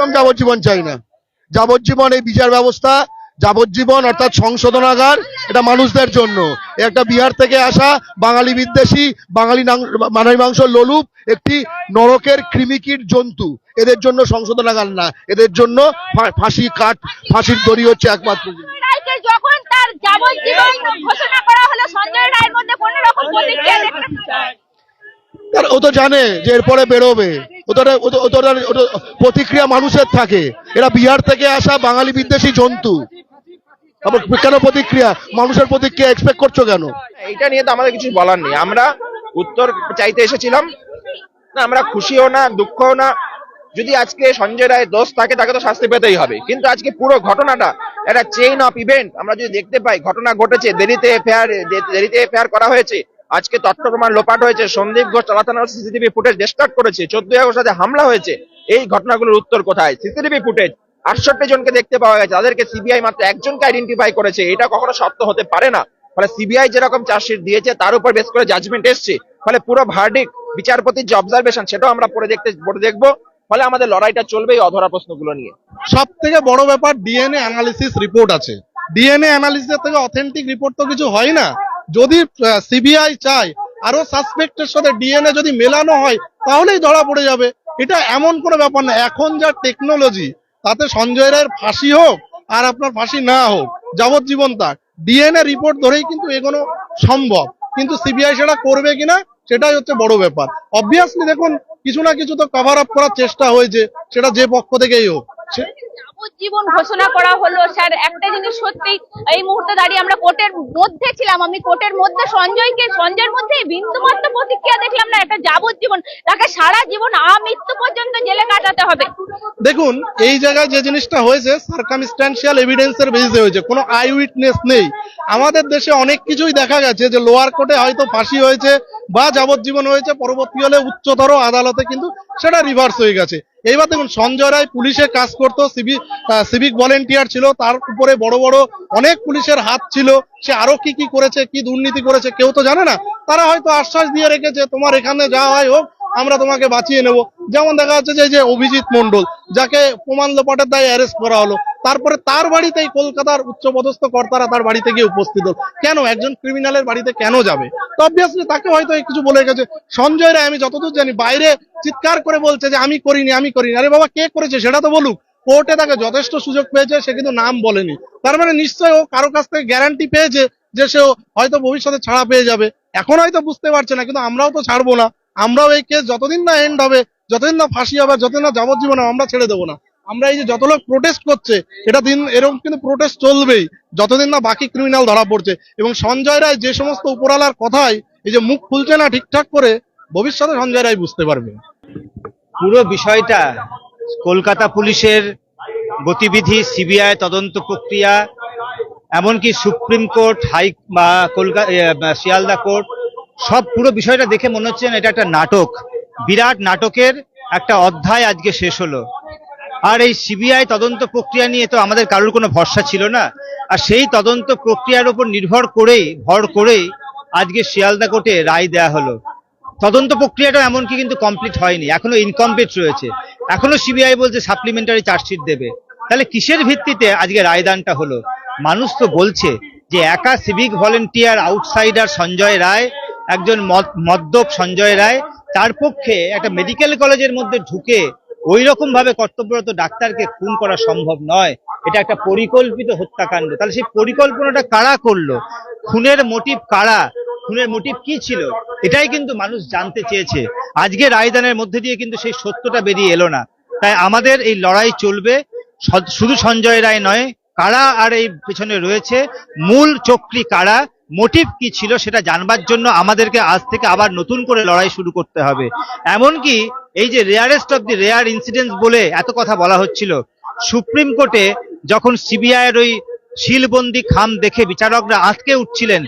একদম যাবজ্জীবন চাই না। যাবজ্জীবন এই বিচার ব্যবস্থা যাবজ্জীবন অর্থাৎ সংশোধনাগার এটা মানুষদের জন্য। একটা বিহার থেকে আসা বাঙালি বিদ্বেষী বাঙালি মানবী মাংস লোলুপ একটি নরকের কৃমিকীট জন্তু। এদের জন্য সংশোধনাগার না। এদের জন্য ফাঁসি কাঠ ফাঁসির দড়ি হচ্ছে একমাত্র জিনিস। সঞ্জয় রায়কে যখন তার যাবজ্জীবন ঘোষণা করা হলো সঞ্জয় রায়ের মধ্যে কোন রকম প্রতিক্রিয়া ও তো জানে যে এরপরে বেরোবে। প্রতিক্রিয়া মানুষের থাকে। এরা বিহার থেকে আসা বাঙালি বিদ্বেষী জন্তু। কেন প্রতিক্রিয়া? মানুষের প্রতিক্রিয়া এক্সপেক্ট করছ কেন? এটা নিয়ে তো আমাদের কিছু বলার নেই। আমরা উত্তর চাইতে এসেছিলাম। না, আমরা খুশিও না, দুঃখও না। যদি আজকে সঞ্জয় রায় দোষ থাকে, তাকে তো শাস্তি পেতেই হবে। কিন্তু আজকে পুরো ঘটনাটা একটা চেইন অফ ইভেন্ট আমরা যদি দেখতে পাই, ঘটনা ঘটেছে, দেরিতে এফআইআর দেরিতে এফআইআর করা হয়েছে। আজকে তথ্য প্রমাণ লোপাট হয়েছে। সন্দীপ ঘোষ চালাতানোর সিসিটিভি ফুটেজ ডিস্টার্ট করেছে। চোদ্দই আগস্ট রাতে হামলা হয়েছে। এই ঘটনাগুলোর উত্তর কোথায়? CCTV footage. আটষট্টি জনকে দেখতে পাওয়া গেছে। তাদেরকে সিবিআই মাত্র একজনকে আইডেন্টিফাই করেছে। এটা কখনো সত্য হতে পারে না। ফলে সিবিআই যেরকম চার্জশিট দিয়েছে, তার উপর বেশ করে জাজমেন্ট এসছে। ফলে পুরো ভার্ডিক বিচারপতির যে অবজারভেশন সেটাও আমরা পরে দেখতে পরে দেখব। ফলে আমাদের লড়াইটা চলবে এই অধরা প্রশ্নগুলো নিয়ে। সব থেকে বড় ব্যাপার ডিএনএ অ্যানালিসিস রিপোর্ট আছে। ডিএনএ অ্যানালিসিস থেকে অথেন্টিক রিপোর্ট তো কিছু হয় না। যদি সিবিআই চায় আরও সাসপেক্টের সাথে ডিএনএ যদি মেলানো হয়, তাহলেই ধরা পড়ে যাবে। এটা এমন কোনো ব্যাপার না। এখন যা টেকনোলজি তাতে সঞ্জয় রায়ের ফাঁসি হোক, আর আপনার ফাঁসি না হোক, যাবজ্জীবন তাক ডিএনএ রিপোর্ট ধরেই কিন্তু এগোনো সম্ভব। কিন্তু সিবিআই সেটা করবে কিনা, সেটাই হচ্ছে বড় ব্যাপার। অবভিয়াসলি দেখুন, কিছু না কিছু তো কভার আপ করার চেষ্টা হয়েছে, সেটা যে পক্ষ থেকেই হোক। সে- যাবজ্জীবন ঘোষণা করা হলো স্যার। একটা জিনিস সত্যি এই মুহূর্তে দাঁড়িয়ে আমরা কোর্টের মধ্যে ছিলাম। আমি কোর্টের মধ্যে সঞ্জয়কে সঞ্জয়ের মধ্যে বিন্দুমাত্র প্রতিক্রিয়া দেখলাম না একটা যাবজ্জীবন। তাকে সারা জীবন আমৃত্যু পর্যন্ত জেলে কাটাতে হবে। দেখুন এই জায়গায় যে জিনিসটা হয়েছে সার্কামস্ট্যান্সিয়াল এভিডেন্সের বেসিসে হয়েছে। কোনো আই উইটনেস নেই। আমাদের দেশে অনেক কিছুই দেখা গেছে যে লোয়ার কোর্টে হয়তো ফাঁসি হয়েছে বা যাবজ্জীবন হয়েছে পরবর্তী হলে উচ্চতর আদালতে কিন্তু সেটা রিভার্স হয়ে গেছে। এইবার দেখুন, সঞ্জয় রায় পুলিশে কাজ করতো সিভিক সিভিক ভলেন্টিয়ার ছিল, তার উপরে বড় বড় অনেক পুলিশের হাত ছিল, সে আরও কি কি করেছে, কি দুর্নীতি করেছে, কেউ তো জানে না। তারা হয়তো আশ্বাস দিয়ে রেখেছে, তোমার এখানে যা হয় হোক, আমরা তোমাকে বাঁচিয়ে নেব। যেমন দেখা যাচ্ছে যে অভিজিৎ মন্ডল যাকে প্রমাণ লোপাটের দায় অ্যারেস্ট করা হলো তারপরে তার বাড়িতেই কলকাতার উচ্চপদস্থ কর্তারা তার বাড়িতে গিয়ে উপস্থিত হল। কেন? একজন ক্রিমিনালের বাড়িতে কেন যাবে? তো অবভিয়াসলি তাকে হয়তো কিছু বলে গেছে। সঞ্জয় রায়, আমি যতদূর জানি, বাইরে চিৎকার করে বলছে যে, আমি করিনি আমি করিনি। আরে বাবা, কে করেছে? সেটা তো বলুক। কোর্টে তাকে যথেষ্ট সুযোগ পেয়েছে, সে কিন্তু নাম বলেনি। তার মানে নিশ্চয়ই ও কারও কাছ থেকে গ্যারান্টি পেয়েছে যে সে হয়তো ভবিষ্যতে ছাড়া পেয়ে যাবে। এখন হয়তো বুঝতে পারছে না, কিন্তু আমরাও তো ছাড়বো না। আমরাও এই কেস যতদিন না এন্ড হবে, যতদিন না ফাঁসি হবে যতদিন না যাবজ্জীবন আমরা ছেড়ে দেবো না। আমরা এই যে যত লোক প্রোটেস্ট করছে, এটা দিন এরকম কিন্তু প্রোটেস্ট চলবেই। যতদিন না বাকি ক্রিমিনাল ধরা পড়ছে। এবং সঞ্জয় রায় যে সমস্ত উপরালার কথায় এই যে মুখ খুলছে না ঠিকঠাক করে, ভবিষ্যতে সঞ্জয় রায় বুঝতে পারবে। পুরো বিষয়টা কলকাতা পুলিশের গতিবিধি, সিবিআই তদন্ত প্রক্রিয়া, এমনকি সুপ্রিম কোর্ট, হাই, বা কলকাতা শিয়ালদা কোর্ট, সব পুরো বিষয়টা দেখে মনে হচ্ছে এটা একটা নাটক। বিরাট নাটকের একটা অধ্যায় আজকে শেষ হলো। আর এই সিবিআই তদন্ত প্রক্রিয়া নিয়ে তো আমাদের কারোর কোনো ভরসা ছিল না। আর সেই তদন্ত প্রক্রিয়ার উপর নির্ভর করেই, ভর করেই আজকে শিয়ালদা কোর্টে রায় দেয়া হলো। তদন্ত প্রক্রিয়াটা এমনকি কিন্তু কমপ্লিট হয়নি, এখনও ইনকমপ্লিট রয়েছে। এখনও সিবিআই বলছে সাপ্লিমেন্টারি চার্জশিট দেবে। তাহলে কিসের ভিত্তিতে আজকে রায়দানটা হলো? মানুষ তো বলছে যে একা civic volunteer outsider Sanjay Roy, একজন মদ- মদ্যপ সঞ্জয় রায়, তার পক্ষে একটা মেডিকেল কলেজের মধ্যে ঢুকে ওই রকম ভাবে কর্তব্যরত ডাক্তারকে খুন করা সম্ভব নয়। এটা একটা পরিকল্পিত হত্যাকাণ্ড। তাহলে সেই পরিকল্পনাটা কারা করল? খুনের মোটিভ কারা? খুনের মোটিভ কি ছিল? এটাই কিন্তু মানুষ জানতে চেয়েছে। আজকে রায়দানের মধ্যে দিয়ে কিন্তু সেই সত্যটা বেরিয়ে এলো না। তাই আমাদের এই লড়াই চলবে। শুধু সঞ্জয় রায় নয়, কারা আর এই পেছনে রয়েছে? মূল চক্রী কারা? মোটিভ কি ছিল সেটা জানবার জন্য আমাদেরকে আজ থেকে আবার নতুন করে লড়াই শুরু করতে হবে। এমনকি এই যে rarest of the rare incidents বলে এত কথা বলা হচ্ছিল, সুপ্রিম কোর্টে যখন সিবিআই এর ওই শিলবন্দি খাম দেখে বিচারকরা আটকে উঠছিলেন,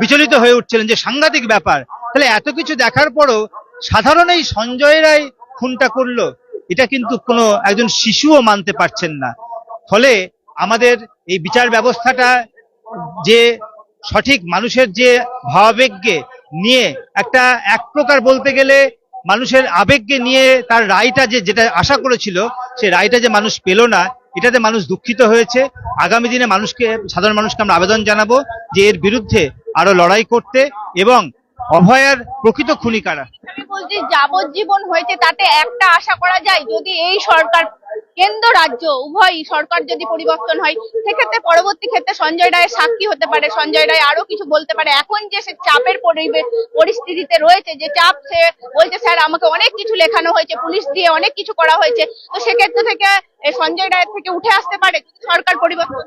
বিচলিত হয়ে উঠছিলেন যে সাংঘাতিক ব্যাপার, তাহলে এত কিছু দেখার পরও সাধারণ এই সঞ্জয় খুনটা করল, এটা কিন্তু কোনো একজন শিশুও মানতে পারছেন না। ফলে আমাদের এই বিচার ব্যবস্থাটা যে সঠিক মানুষের যে ভাবাবেগকে নিয়ে একটা এক প্রকার বলতে গেলে মানুষের আবেগকে নিয়ে তার রায়টা যে যেটা আশা করেছিল সেই রায়টা যে মানুষ পেল না, এটাতে মানুষ দুঃখিত হয়েছে। আগামী দিনে মানুষকে, সাধারণ মানুষকে আমরা আবেদন জানাব যে এর বিরুদ্ধে আরও লড়াই করতে এবং অভয়ার প্রকৃত খুনি কারা যাবজ্জীবন হয়েছে তাতে একটা আশা করা যায়, যদি এই সরকার কেন্দ্র, রাজ্য উভয়ই সরকার যদি পরিবর্তন হয়, সেক্ষেত্রে পরবর্তী ক্ষেত্রে সঞ্জয় রায়ের সাক্ষী হতে পারে। সঞ্জয় রায় আরও কিছু বলতে পারে। এখন যে সে চাপের পরিস্থিতিতে রয়েছে, যে চাপ সে বলছে, স্যার, আমাকে অনেক কিছু লেখানো হয়েছে, পুলিশ দিয়ে অনেক কিছু করা হয়েছে। তো সেক্ষেত্রে থেকে সঞ্জয় রায়ের থেকে উঠে আসতে পারে সরকার পরিবর্তন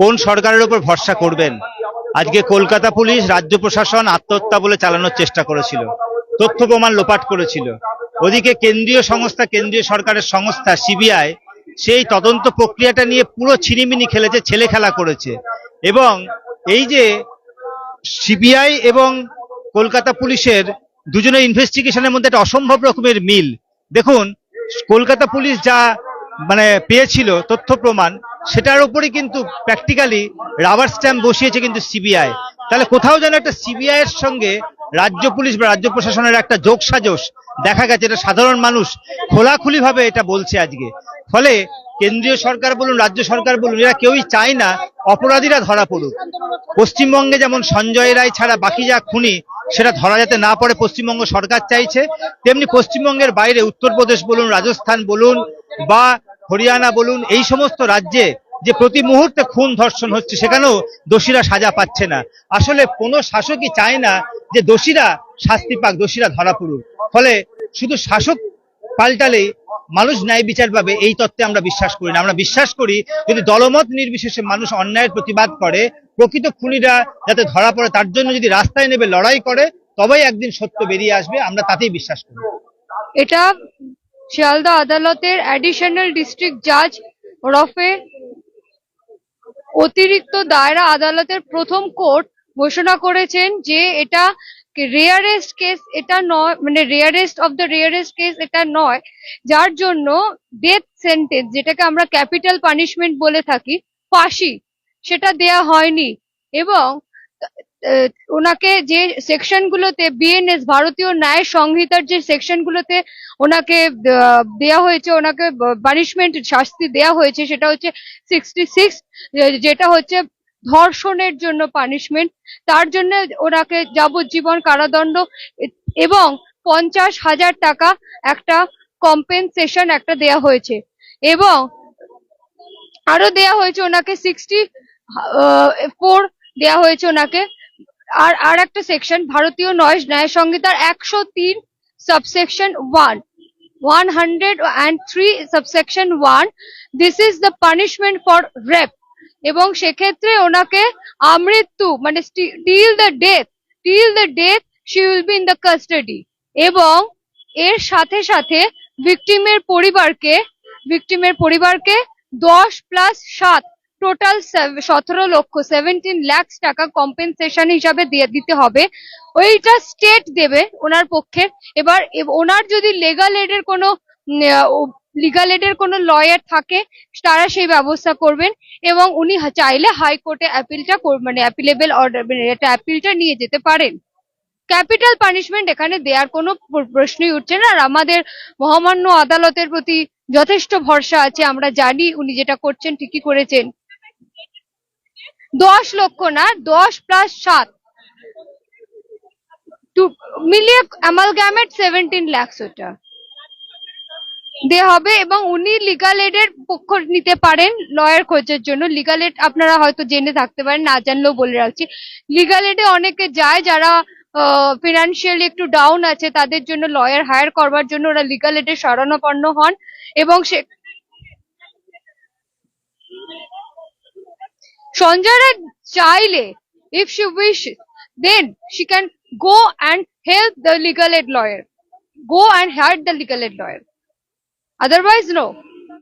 কোন সরকারের উপর ভরসা করবেন? আজকে কলকাতা পুলিশ, রাজ্য প্রশাসন আত্মহত্যা বলে চালানোর চেষ্টা করেছিল। তথ্য প্রমাণ লোপাট করেছিল। ওদিকে কেন্দ্রীয় সংস্থা, কেন্দ্রীয় সরকারের সংস্থা সিবিআই সেই তদন্ত প্রক্রিয়াটা নিয়ে পুরো ছিনিমিনি খেলেছে, ছেলে খেলা করেছে। এবং এই যে সিবিআই এবং কলকাতা পুলিশের দুজনের ইনভেস্টিগেশনের মধ্যে একটা অসম্ভব রকমের মিল। দেখুন, কলকাতা পুলিশ যা মানে পেয়েছিল তথ্য প্রমাণ, সেটার উপরই কিন্তু প্র্যাকটিক্যালি রাবার স্ট্যাম্প বসিয়েছে কিন্তু সিবিআই। তাহলে কোথাও যেন একটা সিবিআই এর সঙ্গে রাজ্য পুলিশ বা রাজ্য প্রশাসনের একটা যোগ সাজস দেখা গেছে, এটা সাধারণ মানুষ খোলাখুলি ভাবে এটা বলছে আজকে। ফলে কেন্দ্রীয় সরকার বলুন, রাজ্য সরকার বলুন, এরা কেউই চায় না অপরাধীরা ধরা পড়ুক। পশ্চিমবঙ্গে যেমন সঞ্জয় রায় ছাড়া বাকি যা খুনি, সেটা ধরা যাতে না পড়ে, পশ্চিমবঙ্গ সরকার চাইছে। তেমনি পশ্চিমবঙ্গের বাইরে উত্তরপ্রদেশ বলুন, রাজস্থান বলুন বা হরিয়ানা বলুন, এই সমস্ত রাজ্যে যে প্রতি মুহূর্তে খুন ধর্ষণ হচ্ছে, সেখানেও দোষীরা সাজা পাচ্ছে না। আসলে কোনো শাসকই চায় না যে দোষীরা শাস্তি পাক, দোষীরা ধরা পড়ুক। ফলে শুধু শাসক পাল্টালেই মানুষ ন্যায় বিচার পাবে, এই তত্ত্বে আমরা বিশ্বাস করি না। আমরা বিশ্বাস করি, যদি দলমত নির্বিশেষে মানুষ অন্যায়ের প্রতিবাদ করে, প্রকৃত খুনিরা যাতে ধরা পড়ে, তার জন্য যদি রাস্তায় নেবে লড়াই করে, তবেই একদিন সত্য বেরিয়ে আসবে, আমরা তাতেই বিশ্বাস করি। এটা শিয়ালদা আদালতের অ্যাডিশনাল ডিস্ট্রিক্ট জাজ ওরফে অতিরিক্ত দায়রা আদালতের প্রথম কোর্ট ঘোষণা করেছেন যে এটা রেয়ারেস্ট কেস এটা নয় মানে rarest of the rarest case এটা নয়, যার জন্য ডেথ সেন্টেন্স যেটাকে আমরা ক্যাপিটাল পানিশমেন্ট বলে থাকি, ফাঁসি, সেটা দেয়া হয়নি। এবং ওনাকে যে সেকশন গুলোতে বিএনএস ভারতীয় ন্যায় সংহিতার যে সেকশন গুলোতে ওনাকে দেয়া হয়েছে, ওনাকে পানিশমেন্ট শাস্তি দেয়া হয়েছে, সেটা হচ্ছে সিক্সটি সিক্স যেটা হচ্ছে ধর্ষণের জন্য পানিশমেন্ট তার জন্য ওনাকে যাবজ্জীবন কারাদণ্ড এবং পঞ্চাশ হাজার টাকা একটা কম্পেনসেশন একটা দেয়া হয়েছে। এবং আরও দেয়া হয়েছে ওনাকে সিক্সটি ফোর দেয়া হয়েছে ওনাকে। আর আর একটা সেকশন ভারতীয় নয় ন্যায় সংহিতার একশো তিন subsection one one hundred and three subsection one this is the punishment for rape এবং সেক্ষেত্রে ওনাকে আমৃত্যু মানে till the death till the death she will be in the custody এবং এর সাথে সাথে ভিকটিমের পরিবারকে ভিকটিমের পরিবারকে দশ প্লাস সাত টোটাল সতেরো লক্ষ সেভেন্টিন ল্যাক্স টাকা কম্পেনসেশন হিসাবে দিয়ে, দিতে হবে। ওইটা স্টেট দেবে ওনার পক্ষে। এবার ওনার যদি লেগাল এডের কোনো লিগাল এডের কোনো লয়ার থাকে, তারা সেই ব্যবস্থা করবেন এবং উনি চাইলে হাইকোর্টে অ্যাপিলটা মানে অ্যাপিলেবল অর্ডার এটা অ্যাপিলটা নিয়ে যেতে পারেন। ক্যাপিটাল পানিশমেন্ট এখানে দেওয়ার কোনো প্রশ্নই উঠছে না। আর আমাদের মহামান্য আদালতের প্রতি যথেষ্ট ভরসা আছে। আমরা জানি উনি যেটা করছেন, ঠিকই করেছেন। দশ লক্ষ না, দশ প্লাস সাত। মিলিয়ে অ্যামালগ্যামেট সেভেন্টিন ল্যাক্স ওটা। দে হবে এবং উনি লিগাল এডের পক্ষ নিতে পারেন লয়ার খোঁজার জন্য। লিগাল এড আপনারা হয়তো জেনে থাকতে পারেন, না জানলেও বলে রাখছি। লিগাল এডে অনেকে যায় যারা ফিনান্সিয়ালি একটু ডাউন আছে, তাদের জন্য লয়ার হায়ার করবার জন্য ওরা লিগাল এডে শরণাপন্ন হন এবং সে Sanjana Chile, if she wishes, then she can go and help the legal aid lawyer. Go and help the legal aid lawyer. Otherwise, no.